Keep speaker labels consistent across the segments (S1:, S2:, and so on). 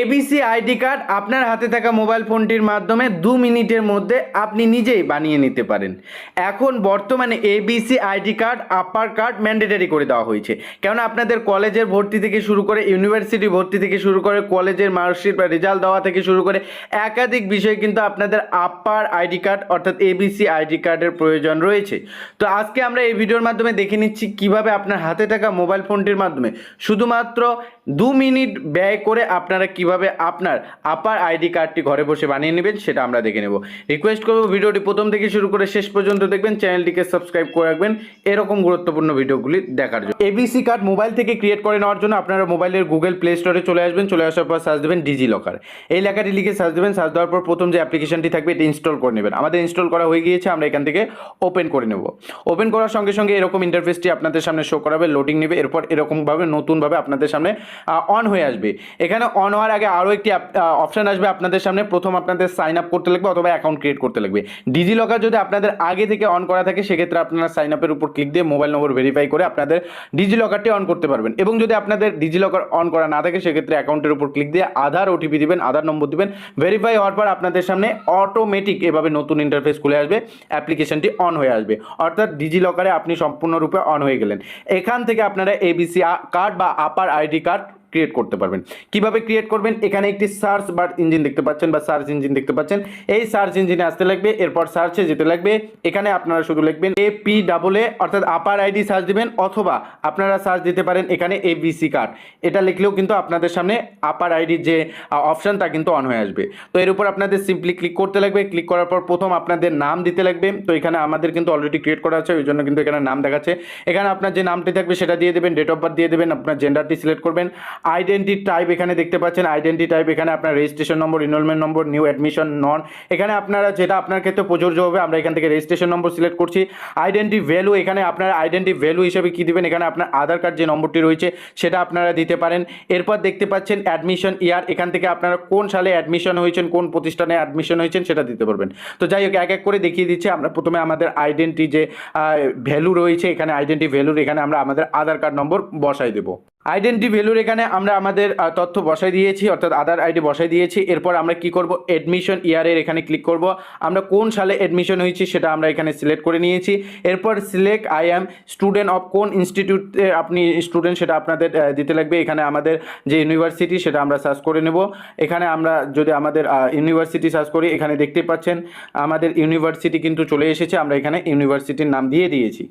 S1: ABC ID card আপনার হাতে থাকা মোবাইল ফোনটির মাধ্যমে দু মিনিটের মধ্যে আপনি নিজেই বানিয়ে নিতে পারেন। এখন বর্তমানে ABC ID card APAAR card mandatory করে দেওয়া হয়েছে। কেননা আপনাদের কলেজের ভর্তি থেকে শুরু করে ইউনিভার্সিটি ভর্তি থেকে শুরু করে কলেজের মার্কশিট বা রেজাল্ট দেওয়া থেকে শুরু করে একাধিক বিষয়ে কিন্তু আপনাদের আপার আইডি কার্ড অর্থাৎ এবিসি আইডি কার্ডের প্রয়োজন রয়েছে। তো আজকে আমরা এই ভিডিওর মাধ্যমে দেখে নিচ্ছি কীভাবে আপনার হাতে থাকা মোবাইল ফোনটির মাধ্যমে শুধুমাত্র দু মিনিট ব্যয় করে আপনারা কীভাবে আপনার আপার আইডি কার্ডটি ঘরে বসে বানিয়ে নেবেন সেটা আমরা দেখে নেব। রিকোয়েস্ট করব ভিডিওটি প্রথম থেকে শুরু করে শেষ পর্যন্ত দেখবেন, চ্যানেলটিকে সাবস্ক্রাইব করে রাখবেন, এরকম গুরুত্বপূর্ণ ভিডিওগুলি দেখার জন্য। এবিসি কার্ড মোবাইল থেকে ক্রিয়েট করে নেওয়ার জন্য আপনারা মোবাইলের গুগল প্লে স্টোরে চলে আসবেন, চলে আসার পর সার্চ দেবেন ডিজি লকার এই লেখাটি লিখে সার্চ দেবেন সার্চ দেওয়ার পর প্রথম যে অ্যাপ্লিকেশনটি থাকবে, এটি ইনস্টল করে নেবেন। আমাদের ইনস্টল করা হয়ে গিয়েছে, আমরা এখান থেকে ওপেন করে নেব। ওপেন করার সঙ্গে সঙ্গে এরকম ইন্টারফেসটি আপনাদের সামনে শো করাবে লোডিং নেবে, এরপর এরকমভাবে, নতুনভাবে আপনাদের সামনে অন হয়ে আসবে। এখানে অন হওয়ার আগে আরও একটি অপশান আসবে আপনাদের সামনে। প্রথম আপনাদের সাইন আপ করতে লাগবে অথবা অ্যাকাউন্ট ক্রিয়েট করতে লাগবে। ডিজি লকার যদি আপনাদের আগে থেকে অন করা থাকে, সেক্ষেত্রে আপনারা সাইন আপের উপর ক্লিক দিয়ে মোবাইল নম্বর ভেরিফাই করে আপনাদের ডিজি লকারটি অন করতে পারবেন। এবং যদি আপনাদের ডিজি লকার অন করা না থাকে, সেক্ষেত্রে অ্যাকাউন্টের উপর ক্লিক দিয়ে আধার ওটিপি দিবেন আধার নম্বর দিবেন। ভেরিফাই হওয়ার পর আপনাদের সামনে অটোমেটিক এভাবে নতুন ইন্টারফেস খুলে আসবে অ্যাপ্লিকেশনটি অন হয়ে আসবে। অর্থাৎ ডিজি লকারে আপনি সম্পূর্ণরূপে অন হয়ে গেলেন। এখান থেকে আপনারা এবিসি কার্ড বা আপার আইডি কার্ড ক্রিয়েট করতে পারবেন। কীভাবে ক্রিয়েট করবেন? এখানে একটি সার্চ বার ইঞ্জিন দেখতে পাচ্ছেন বা সার্চ ইঞ্জিন দেখতে পাচ্ছেন। এই সার্চ ইঞ্জিনে আসতে লাগবে, এরপর সার্চে যেতে লাগবে। এখানে আপনারা শুধু লিখবেন এ পি ডাবল এ অর্থাৎ আপার আইডি সার্চ দিবেন, অথবা আপনারা সার্চ দিতে পারেন এখানে এ বিসি কার্ড এটা লিখলেও কিন্তু আপনাদের সামনে আপার আইডির যে অপশান তা কিন্তু অন হয়ে আসবে। তো এর উপর আপনাদের সিম্পলি ক্লিক করতে লাগবে। ক্লিক করার পর প্রথম আপনাদের নাম দিতে লাগবে। তো এখানে আমাদের কিন্তু অলরেডি ক্রিয়েট করা আছে, ওই জন্য কিন্তু এখানে নাম দেখাচ্ছে। এখানে আপনার যে নামটি থাকবে, সেটা দিয়ে দেবেন ডেট অফ বার্থ দিয়ে দেবেন, আপনার জেন্ডারটি সিলেক্ট করবেন। আইডেন্টি টাইপ এখানে দেখতে পাচ্ছেন আইডেন্টি টাইপ এখানে আপনার registration number enrolment number new admission none এখানে আপনারা যেটা আপনার ক্ষেত্রে প্রযোজ্য হবে, আমরা এখান থেকে রেজিস্ট্রেশন নম্বর সিলেক্ট করছি। আইডেন্টি ভ্যালু এখানে আপনার আইডেন্টি ভ্যালু হিসেবে কী দেবেন? এখানে আপনার আধার কার্ড যে নম্বরটি রয়েছে, সেটা আপনারা দিতে পারেন। এরপর দেখতে পাচ্ছেন অ্যাডমিশন ইয়ার এখান থেকে আপনারা কোন সালে অ্যাডমিশন হয়েছেন, কোন প্রতিষ্ঠানে অ্যাডমিশন হয়েছেন, সেটা দিতে পারবেন। তো যাই হোক, এক এক করে দেখিয়ে দিচ্ছি, আমরা প্রথমে আমাদের আইডেন্টি যে ভ্যালু রয়েছে, এখানে আইডেন্টি ভ্যালুর এখানে আমরা আমাদের আধার কার্ড নম্বর বসাই দেবো। আইডেন্টি ভ্যালুর এখানে আমরা আমাদের তথ্য বসাই দিয়েছি, অর্থাৎ আধার আইডি বসাই দিয়েছি। এরপর আমরা কি করব? এডমিশন ইয়ারের এখানে ক্লিক করব। আমরা কোন সালে এডমিশন হয়েছি সেটা আমরা এখানে সিলেক্ট করে নিয়েছি। এরপর select I am student of কোন ইনস্টিটিউটে আপনি স্টুডেন্ট সেটা আপনাদের দিতে লাগবে। এখানে আমাদের যে ইউনিভার্সিটি সেটা আমরা সার্চ করে নেব। এখানে আমরা যদি আমাদের ইউনিভার্সিটি সার্চ করি, এখানে দেখতে পাচ্ছেন আমাদের ইউনিভার্সিটি কিন্তু চলে এসেছে। আমরা এখানে ইউনিভার্সিটির নাম দিয়ে দিয়েছি।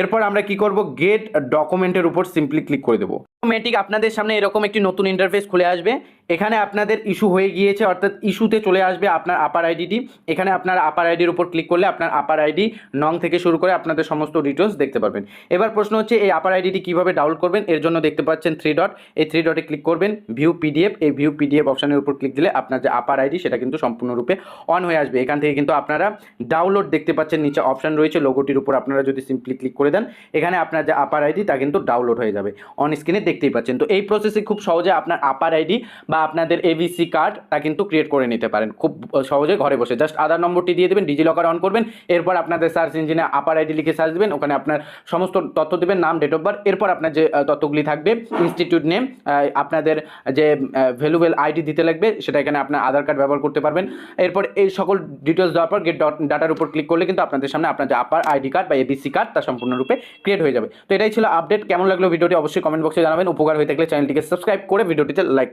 S1: এরপর আমরা কি করব? গেট ডকুমেন্টের উপর সিম্পলি ক্লিক করে দেবো। অটোমেটিক আপনাদের সামনে এরকম একটি নতুন ইন্টারফেস খুলে আসবে। এখানে আপনাদের ইস্যু হয়ে গিয়েছে, অর্থাৎ ইস্যুতে চলে আসবে আপনার আপার আইডিটি এখানে আপনার আপার আইডির উপর ক্লিক করলে আপনার আপার আইডি নং থেকে শুরু করে আপনাদের সমস্ত ডিটেলস দেখতে পারবেন। এবার প্রশ্ন হচ্ছে, এই আপার আইডিটি কীভাবে ডাউনলোড করবেন? এর জন্য দেখতে পাচ্ছেন থ্রি ডট এই থ্রি ডটে ক্লিক করবেন ভিউ পিডিএফ এই ভিউ পিডিএফ অপশানের উপর ক্লিক দিলে আপনার যে আপার আইডি সেটা কিন্তু সম্পূর্ণরূপে অন হয়ে আসবে। এখান থেকে কিন্তু আপনারা ডাউনলোড দেখতে পাচ্ছেন, নিচে অপশান রয়েছে লোগোটির উপর আপনারা যদি সিম্পলি ক্লিক করে দেন, এখানে আপনার যে আপার আইডি তা কিন্তু ডাউনলোড হয়ে যাবে। অন স্ক্রিনে দেখতেই পাচ্ছেন। তো এই প্রসেসে খুব সহজে আপনার আপার আইডি বা আপনাদের এবিসি কার্ড তা কিন্তু ক্রিয়েট করে নিতে পারেন। খুব সহজে ঘরে বসে। জাস্ট আধার নম্বরটি দিয়ে দেবেন ডিজি লকার অন করবেন, এরপর আপনাদের সার্চ ইঞ্জিনে আপার আইডি লিখে সার্চ দেবেন, ওখানে আপনার সমস্ত তথ্য দেবেন, নাম ডেট অফ বার্থ এরপর আপনার যে তথ্যগুলি থাকবে ইনস্টিটিউট নেম আপনাদের যে ভ্যালুয়েবল আইডি দিতে লাগবে, সেটা এখানে আপনার আধার কার্ড ব্যবহার করতে পারবেন। এরপর এই সকল ডিটেলস দেওয়ার পর গেট ডাটার উপর ক্লিক করলে কিন্তু আপনাদের সামনে আপনার যে আপার আইডি কার্ড বা এবিসি কার্ড তা সম্পূর্ণরূপে ক্রিয়েট হয়ে যাবে। তো এটাই ছিল আপডেট কেমন লাগল ভিডিওটি অবশ্যই কমেন্ট বক্সে জানাবেন। উপকার হয়ে থাকলে চ্যানেলটিকে সাবস্ক্রাইব করে ভিডিওটিতে লাইক